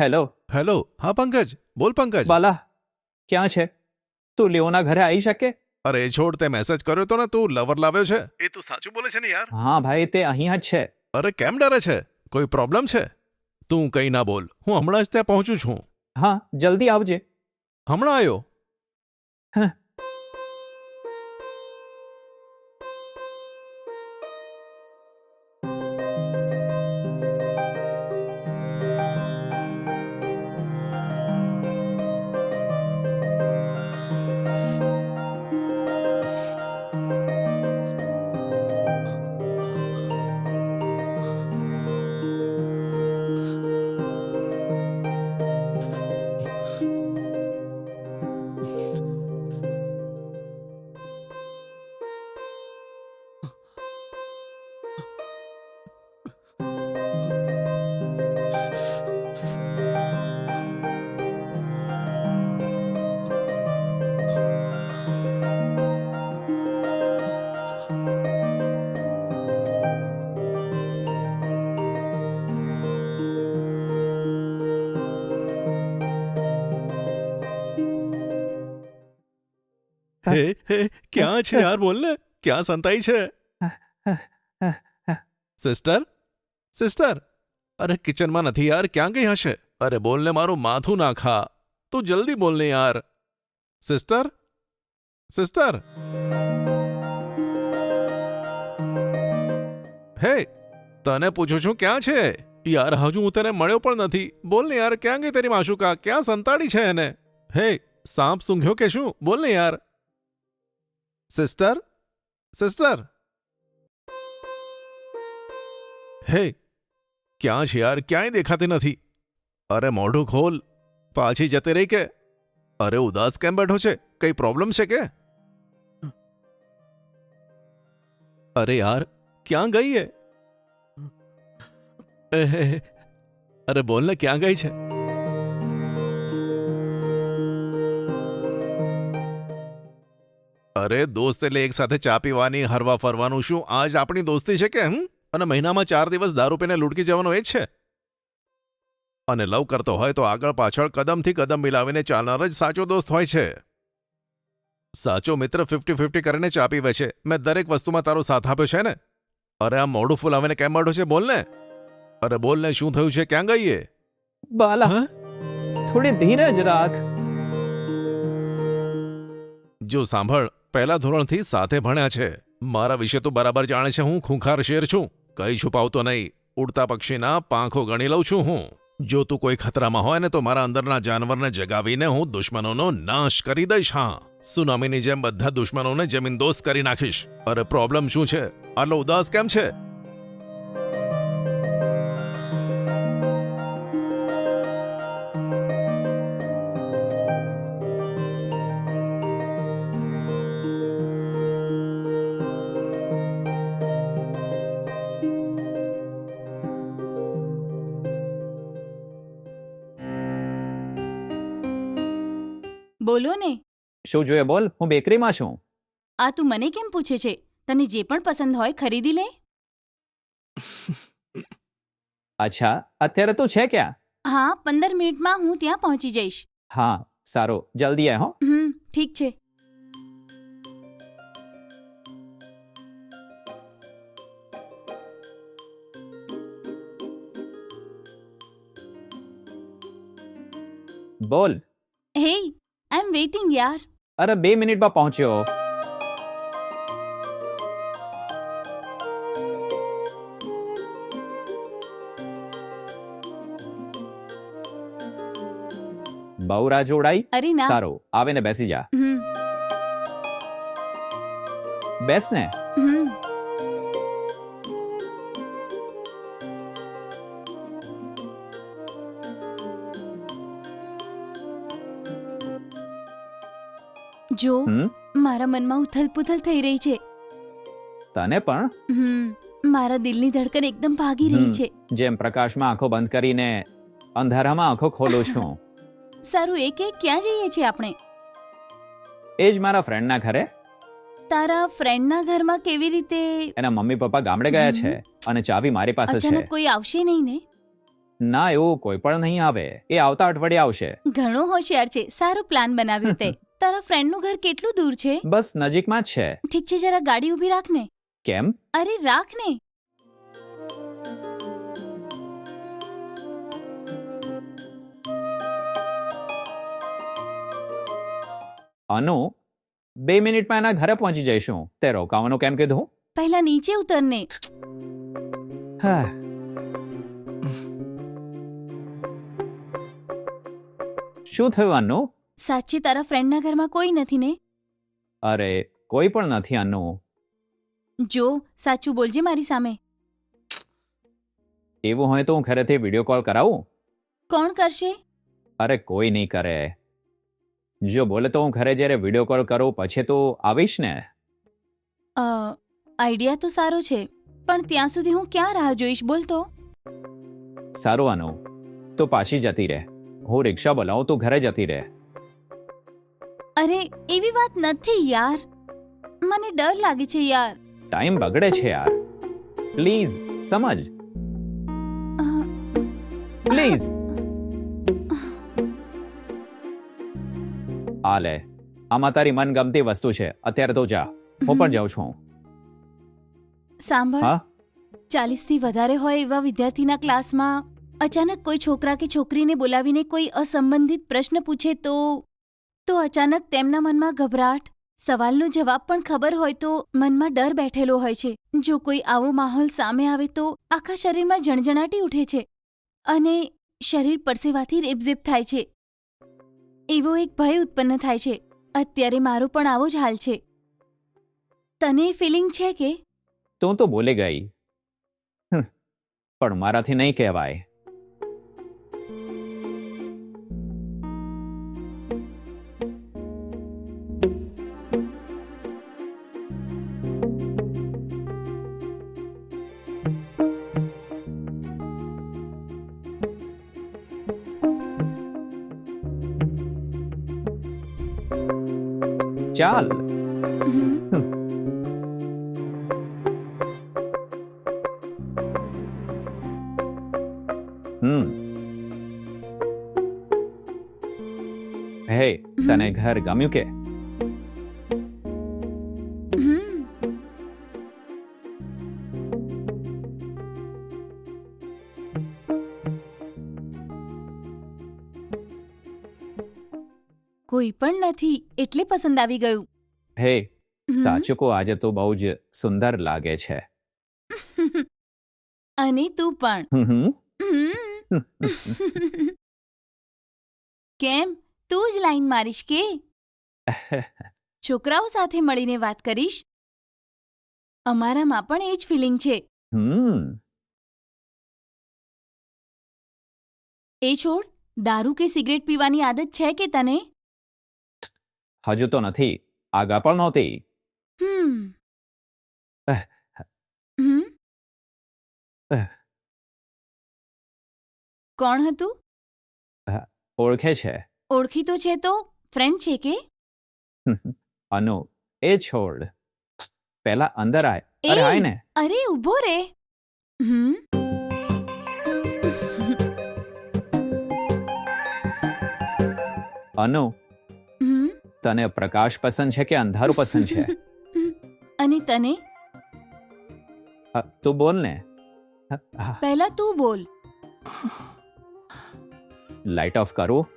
Hello. Hello. હા પંકજ. બોલ પંકજ. બાલા ક્યાં છે? તું લિયોના ઘરે આવી શકે? અરે છોડ તે મેસેજ કર્યો તો ને તું લવર લાવ્યો છે? એ તું સાચું બોલે છે ને યાર? હા ભાઈ તે અહીંયા જ છે. અરે કેમ ડરે છે? કોઈ પ્રોબ્લેમ છે? તું કંઈ ના બોલ. હું હમણાં જ ત્યાં પહોંચું છું. હા જલ્દી આવજે. હમણાં આવ્યો હે હે ક્યાં છે યાર બોલ ને ક્યાં સંતાઈ છે સિસ્ટર સિસ્ટર અરે કિચનમાં નથી યાર ક્યાં ગઈ હશે અરે બોલ ને મારું માથું ના ખા તું જલ્દી બોલ ને યાર સિસ્ટર સિસ્ટર હે તને પૂછું છું ક્યાં છે યાર હજુ હું તને મળ્યો પણ નથી બોલ ને યાર ક્યાં ગઈ તારી માશુકા ક્યાં સંતાડી છે એને હે સાપ સૂંઘ્યો કે શું બોલ ને યાર સિસ્ટર સિસ્ટર હે ક્યાં છે યાર ક્યાંય દેખાતી નથી અરે મોઢું ખોલ પાછી જતી રહી કે અરે ઉદાસ કેમ બેઠો છે કઈ પ્રોબ્લેમ છે કે અરે યાર ક્યાં ગઈ એ એહે, અરે બોલ ને ક્યાં ગઈ છે અરે દોસ્ત એટલે એક સાથે ચા પીવાની હરવા ફરવાનું શું? આજ આપણી દોસ્તી છે કે હમ? અને મહિનામાં ચાર દિવસ દારૂ પીને લૂંટકી જવાનો એ જ છે? અને લવ કરતો હોય તો આગળ પાછળ કદમથી કદમ મિલાવીને ચાલનાર જ સાચો દોસ્ત હોય છે. સાચો મિત્ર ફિફ્ટી ફિફ્ટી કરીને ચા પીવે છે. મેં દરેક વસ્તુમાં તારો સાથ આપ્યો છે ને? અરે આ મોઢું ફૂલાવીને કેમ મળ્યો છે? બોલને. અરે બોલને શું થયું છે? ક્યાં ગઈએ બાલા? થોડી ધીરજ રાખ. જો સાંભળ પહેલા ધોરણથી સાથે ભણ્યા છે. મારા વિશે તો બરાબર જાણે છે હું ખૂંખાર શેર છું. કઈ છુપાવતો નહીં. ઉડતા પક્ષીના પાંખો ગણી લઉં છું હું. જો તું કોઈ ખતરામાં હોય ને તો મારા અંદરના જાનવરને જગાવીને હું દુશ્મનોનો નાશ કરી દઈશ, હા. સુનામીની જેમ બધા દુશ્મનોને જમીન દોસ્ત કરી નાખીશ. અરે પ્રોબ્લેમ શું છે? આટલો ઉદાસ કેમ છે? બોલો ને. શું જોઈએ બોલ? હું બેકરીમાં છું. આ તું મને કેમ પૂછે છે? તને જે પણ પસંદ હોય ખરીદી લે. અચ્છા અત્યારે તું છે ક્યાં? હા પંદર મિનિટમાં હું ત્યાં પહોંચી જઈશ. હા સારું. જલ્દી આય હો. હમ ઠીક છે. બોલ. હે આઈ એમ વેઇટિંગ યાર અરે બે મિનિટમાં પહોંચ્યો બહુ રાહ જોડાઈ અરે ના સારું આવે ને બેસી જા હમ બેસ ને જો હમ? મારા મનમાં ઉથલપુથલ થઈ રહી છે. તને પણ? હમ મારા દિલની ધડકન એકદમ ભાગી રહી હમ. છે. જેમ પ્રકાશમાં આંખો બંધ કરીને અંધારામાં આંખો ખોલું છું. સારું એ કે ક્યાં જઈએ છીએ આપણે? એ જ મારા ફ્રેન્ડના ઘરે. તારા ફ્રેન્ડના ઘરમાં કેવી રીતે? એના મમ્મી પપ્પા ગામડે ગયા છે અને ચાવી મારી પાસે છે. અચાનક કોઈ આવશે નહીં ને? ના એવું કોઈ પણ નહીં આવે. એ આવતા અઠવાડિયે આવશે. ઘણો હોશિયાર છે. સારો પ્લાન બનાવ્યો તે. તારા ફ્રેન્ડનું ઘર કેટલું દૂર છે? બસ નજીકમાં જ છે. ઠીક છે જરા ગાડી ઊભી રાખ ને કેમ? અરે રાખ ને અનુ બે મિનિટમાં એના ઘરે પહોંચી જઈશું. તે રોકાવાનું કેમ કીધું? પહેલા નીચે ઉતર ને હા. શું થયું અનુ? સાચી તારા ફ્રેન્ડના ઘરમાં કોઈ નથી ને? અરે કોઈ પણ નથી અનુ જો સાચું બોલજે મારી સામે. એવું હોય તો હું ઘરેથી વીડિયો કોલ કરાવું? કોણ કરશે? અરે કોઈ નહીં કરે. જો બોલે તો હું ઘરે જ્યારે વીડિયો કોલ કરું પછી તો આવીશ ને? અ, આઈડિયા તો સારો છે પણ ત્યાં સુધી હું ક્યાં રાહ જોઈશ? બોલ તો. સારું અનુ તો પાછી જતી રહે. હું રિક્ષા બોલાવું તું ઘરે જતી રહે. અરે એવી વાત નથી યાર. મને ડર લાગે છે યાર. ટાઈમ બગડે છે યાર. પ્લીઝ સમજ. પ્લીઝ આ લે. આમાં તારી મનગમતી વસ્તુ છે. અત્યારે તો જા. હું પણ જાઉં છું સાંભળ. હા? ચાલીસથી વધારે હોય એવા વિદ્યાર્થીના ક્લાસમાં અચાનક કોઈ છોકરા કે છોકરીને બોલાવીને કોઈ અસંબંધિત પ્રશ્ન પૂછે તો તો અચાનક તેમના મનમાં ગભરાટ? સવાલનો જવાબ પણ ખબર હોય તો મનમાં ડર બેઠેલો હોય છે. જો કોઈ આવો માહોલ સામે આવે તો આખા શરીરમાં જણજણાટી ઉઠે છે અને શરીર પરસેવાથી રેબઝેબ થાય છે. એવો એક ભય ઉત્પન્ન થાય છે. અત્યારે મારો પણ આવો જ હાલ છે. તને ફિલિંગ છે કે? તું તો બોલે ગઈ. પણ મારાથી નહીં કહેવાય. ચાલ હમ. હમ હે તને ઘર ગમ્યું કે કોઈ પણ નથી એટલે પસંદ આવી ગયું. હે હમ. આજે તો બહુ જ સુંદર લાગે છે. અને તું પણ. કેમ તું જ લાઈન મારીશ કે? છોકરાઓ સાથે મળીને વાત કરીશ? અમારામાં પણ એ જ ફિલિંગ છે. એ છોડ દારૂ કે સિગરેટ પીવાની આદત છે કે તને? હજુ તો નથી આગા પણ નહોતી. કોણ હતું? ઓળખે છે. ઓળખી તો છે તો ફ્રેન્ડ છે કે? અનુ એ છોડ. પેલા અંદર આય. અરે! આય ને. અરે ઊભો રે. હમ? અનુ તને પ્રકાશ પસંદ છે કે અંધારું પસંદ છે? અને તને? તું બોલ ને. હા, પહેલા તું બોલ. લાઇટ ઓફ કરું.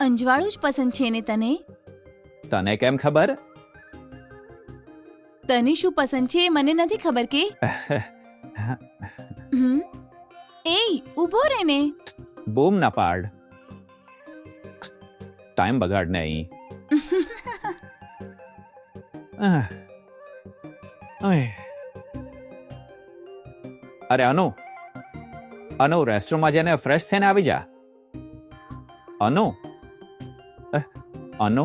અંજવાળું જ પસંદ છે ને તને? તને કેમ ખબર? તને શું પસંદ છે એ મને નથી ખબર કે? હમ. એ ઊભો રહે ને બૂમ ના પાડ. ટાઈમ બગાડ आई. અરે અનુ અનુ રેસ્ટરૂમમાં જઈને ફ્રેશ થઈને આવી જા અનુ અનુ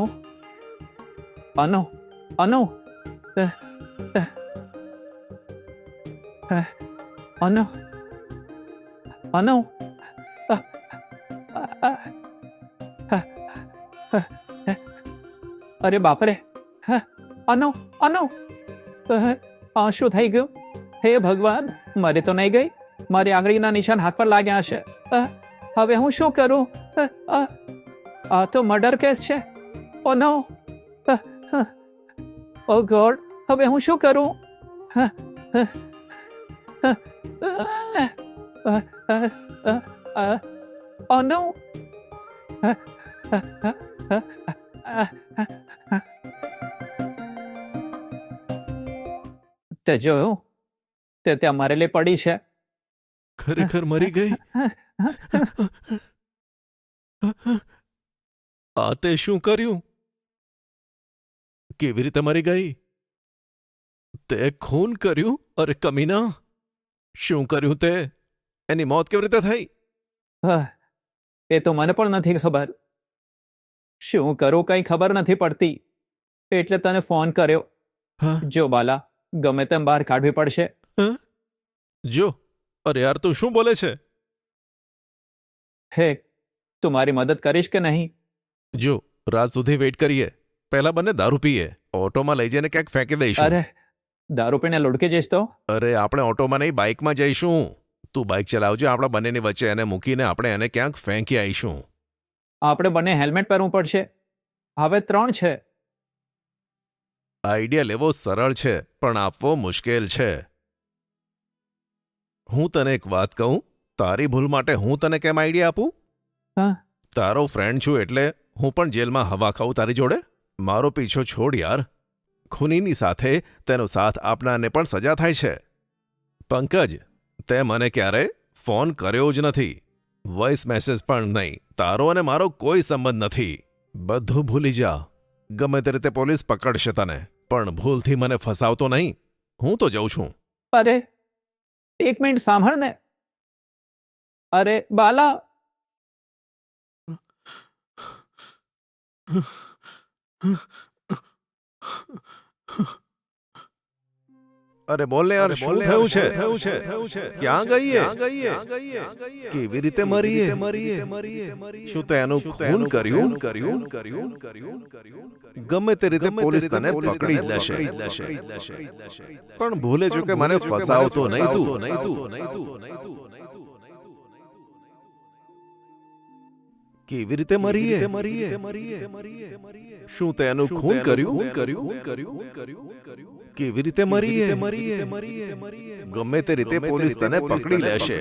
અનુ અનુ અનુ અનુ અરે બાપરે હા, અનુ અનુ. અહ, આ શું થઈ ગયું? હે ભગવાન મરે તો નહીં ગઈ. મારી આંગળીના નિશાન હાથ પર લાગ્યા અ, હવે હું શું કરું? આ તો મર્ડર કેસ છે. ઓ નો ઓ ગોડ હવે હું શું કરું? ઓ નો તે જોયું? તે ત્યાં મરેલી પડી છે. ખરેખર મરી ગઈ? આ તે શું કર્યું? કેવી રીતે મરી ગઈ? તે ખૂન કર્યું? અરે કમીના શું કર્યું તે? એની મોત કેવી રીતે થઈ? એ તો મને પણ નથી ખબર. શું કરું કંઈ ખબર નથી પડતી. એટલે તને ફોન કર્યો. જો બાલા ગમે તેમ બહાર કાઢવી પડશે. જો અરે યાર તું શું બોલે છે? હે તું મારી મદદ કરીશ કે નહીં? જો રાત સુધી વેઇટ કરીએ. પહેલા બંને દારૂ પીએ. ઓટોમાં લઈ જઈને ક્યાંક ફેંકી દઈશું. અરે દારૂ પીને લુડકી જઈશ તો? અરે આપણે ઓટોમાં નહીં બાઇકમાં જઈશું. તું બાઇક ચલાવજે આપણા બંનેની વચ્ચે એને મૂકીને આપણે એને ક્યાંક ફેંકી આવીશું. આપણે બંને હેલ્મેટ પહેરવું પડશે. હવે ત્રણ છે. આઈડિયા લેવો સરળ છે પણ આપવો મુશ્કેલ છે. હું તને એક વાત કહું? તારી ભૂલ માટે હું તને કેમ આઈડિયા આપું? હા. તારો ફ્રેન્ડ છું એટલે હું પણ જેલમાં હવા ખાઉં તારી જોડે? મારો પીછો છોડ યાર. ખૂનીની સાથે તેનો સાથ આપનારને પણ સજા થાય છે. પંકજ તે મને ક્યારે ફોન કર્યો જ નથી. વોઇસ મેસેજ પણ નહીં. તારો અને મારો કોઈ સંબંધ નથી. બધું ભૂલી જા. ગમે તે રીતે પોલીસ પકડશે તને, પણ ભૂલથી મને ફસાવતો નહીં. હું તો જઉં છું. અરે, એક મિનિટ સાંભળ ને. અરે, બાલા. અરે બોલને યાર શું થયું છે? થયું છે? થયું છે? ક્યાં ગઈ ક્યાં ગઈએ? ગઈએ? કેવી રીતે મરીએ? શું તે એનું ખૂન કર્યું? કર્યું? કર્યું? ગમે તે રીતે પોલીસ તને પકડી લેશે. લેશે. પણ ભૂલે જો કે મને ફસાવતો નહીં તું. નહીં તું. કેવી રીતે મરીએ મરીએ મરીએ મરીએ શું તે એનું ખૂન કર્યું કર્યું કેવી રીતે મરીએ ગમે તે રીતે પોલીસ તને પકડી લેશે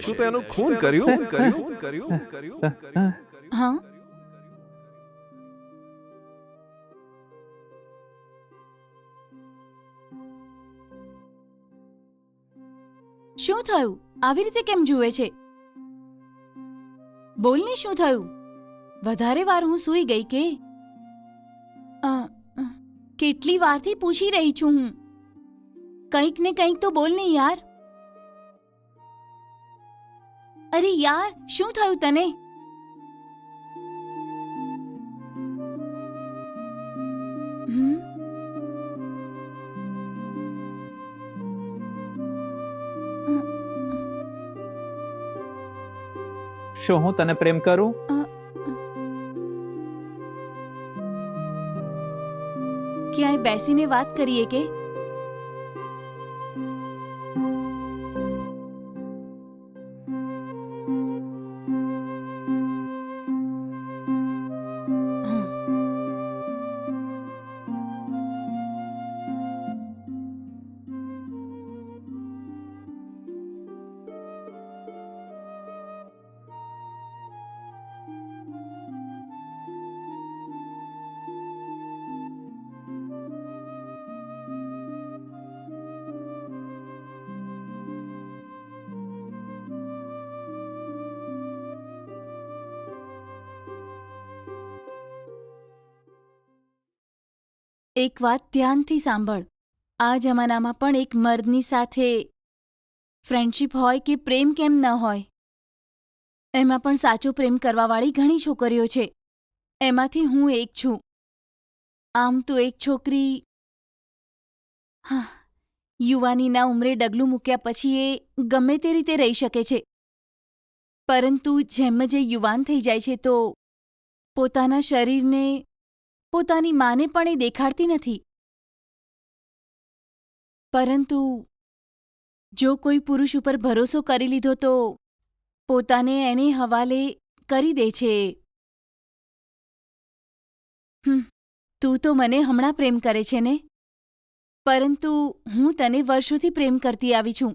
શું તે એનું ખૂન કર્યું કર્યું કર્યું કર્યું હા શું થયું આવી રીતે કેમ જુએ છે બોલને શું થયું? વધારે વાર હું સૂઈ ગઈ કે? કેટલી વારથી પૂછી રહી છું હું. કંઈક ને કંઈક તો બોલ ને યાર. અરે યાર, શું થયું તને? શું હું તને પ્રેમ કરું? ક્યાંય બેસીને વાત કરીએ કે? એક વાત ધ્યાનથી સાંભળ. આ જમાનામાં પણ એક મર્દની સાથે ફ્રેન્ડશિપ હોય કે પ્રેમ કેમ ન હોય? એમાં પણ સાચો પ્રેમ કરવાવાળી ઘણી છોકરીઓ છે. એમાંથી હું એક છું. આમ તો એક છોકરી હા, યુવાનીના ઉંમરે ડગલું મૂક્યા પછી એ ગમે તે રીતે રહી શકે છે. પરંતુ જેમ જ યુવાન થઈ જાય છે તો પોતાના શરીરને પોતાની માને પણ એ દેખાડતી નથી. પરંતુ જો કોઈ પુરુષ ઉપર ભરોસો કરી લીધો તો પોતાને એને હવાલે કરી દે છે. તું તો મને હમણાં પ્રેમ કરે છે ને? પરંતુ હું તને વર્ષોથી પ્રેમ કરતી આવી છું.